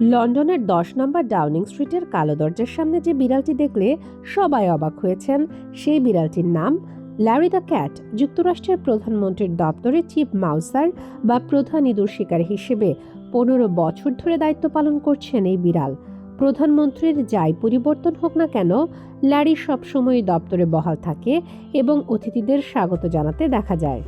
লন্ডনের দশ নম্বর ডাউনিং স্ট্রিটের কালো দরজার সামনে যে বিড়ালটি দেখলে সবাই অবাক হয়েছেন, সেই বিড়ালটির নাম ল্যারি দ্য ক্যাট যুক্তরাষ্ট্রের প্রধানমন্ত্রীর দপ্তরে চিফ মাউসার বা প্রধান ইঁদুর শিকার হিসেবে পনেরো বছর ধরে দায়িত্ব পালন করছেন এই বিড়াল। প্রধানমন্ত্রীর যাই পরিবর্তন হোক না কেন ল্যারি সবসময় দপ্তরে বহাল থাকে এবং অতিথিদের স্বাগত জানাতে দেখা যায়।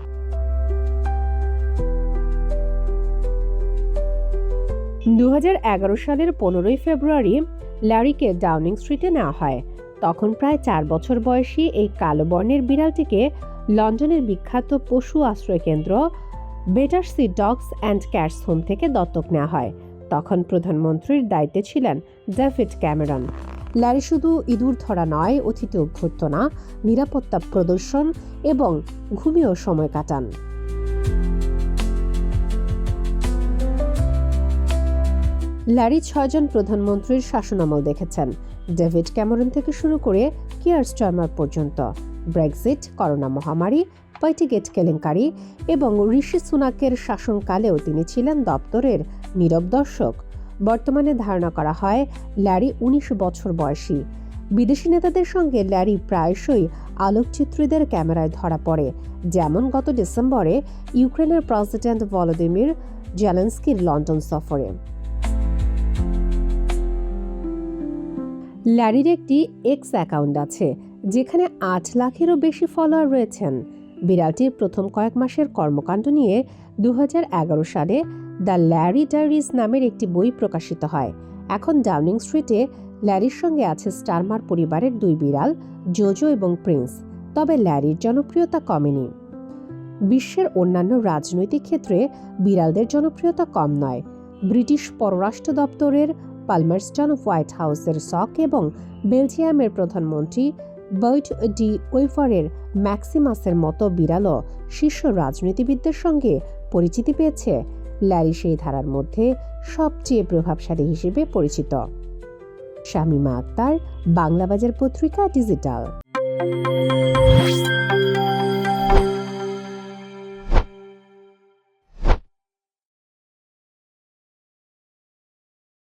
দু হাজার এগারো সালের পনেরোই ফেব্রুয়ারি ল্যারিকে ডাউনিং স্ট্রিটে নেওয়া হয়। তখন প্রায় চার বছর বয়সী এই কালো বর্ণের বিড়ালটিকে লন্ডনের বিখ্যাত পশু আশ্রয় কেন্দ্র Battersea dogs and cats home থেকে দত্তক নেওয়া হয়। তখন প্রধানমন্ত্রীর দায়িত্বে ছিলেন ডেভিড ক্যামেরন। ল্যারি শুধু ইঁদুর ধরা নয় অতিথি অভ্যর্থনা নিরাপত্তা প্রদর্শন এবং ঘুমিয়েও সময় কাটান। ল্যারি ছয়জন প্রধানমন্ত্রীর শাসনামল দেখেছেন। ডেভিড ক্যামেরন থেকে শুরু করে কিয়ার স্টারমার পর্যন্ত। ব্রেক্সিট, করোনা মহামারী পাইটিগেট কেলেঙ্কারি এবং ঋষি সুনাকের শাসনকালেও তিনি ছিলেন দপ্তরের নীরব দর্শক। বর্তমানে ধারণা করা হয়, ল্যারি উনিশ বছর বয়সী। বিদেশি নেতাদের সঙ্গে ল্যারি প্রায়শই আলোকচিত্রীদের ক্যামেরায় ধরা পড়ে। যেমন গত ডিসেম্বরে ইউক্রেনের প্রেসিডেন্ট ভলোদিমির জেলেন্সকির লন্ডন সফরে। ল্যারির একটি এক্স অ্যাকাউন্ট আছে, যেখানে আট লাখেরও বেশি ফলোয়ার রয়েছেন। বিড়ালটির প্রথম কয়েক মাসের কর্মকাণ্ড নিয়ে দু হাজার এগারো সালে দ্য ল্যারি ডায়েরিজ নামের একটি বই প্রকাশিত হয়। এখন ডাউনিং স্ট্রিটে ল্যারির সঙ্গে আছে স্টারমার পরিবারের দুই বিড়াল, জোজো এবং প্রিন্স, তবে ল্যারির জনপ্রিয়তা কমেনি। বিশ্বের অন্যান্য রাজনৈতিক ক্ষেত্রে বিড়ালদের জনপ্রিয়তা কম নয়। ব্রিটিশ পররাষ্ট্র দপ্তরের পালমারস্টন হোয়াইট হাউসের সক এবং বেলজিয়ামের প্রধানমন্ত্রী বৈট ডি ওয়েফারের ম্যাক্সিমাসের মতো বিড়ালও শীর্ষ রাজনীতিবিদদের সঙ্গে পরিচিতি পেয়েছে। ল্যারি সেই ধারার মধ্যে সবচেয়ে প্রভাবশালী হিসেবে পরিচিত। শামিমা আক্তার, বাংলাবাজার পত্রিকা ডিজিটাল।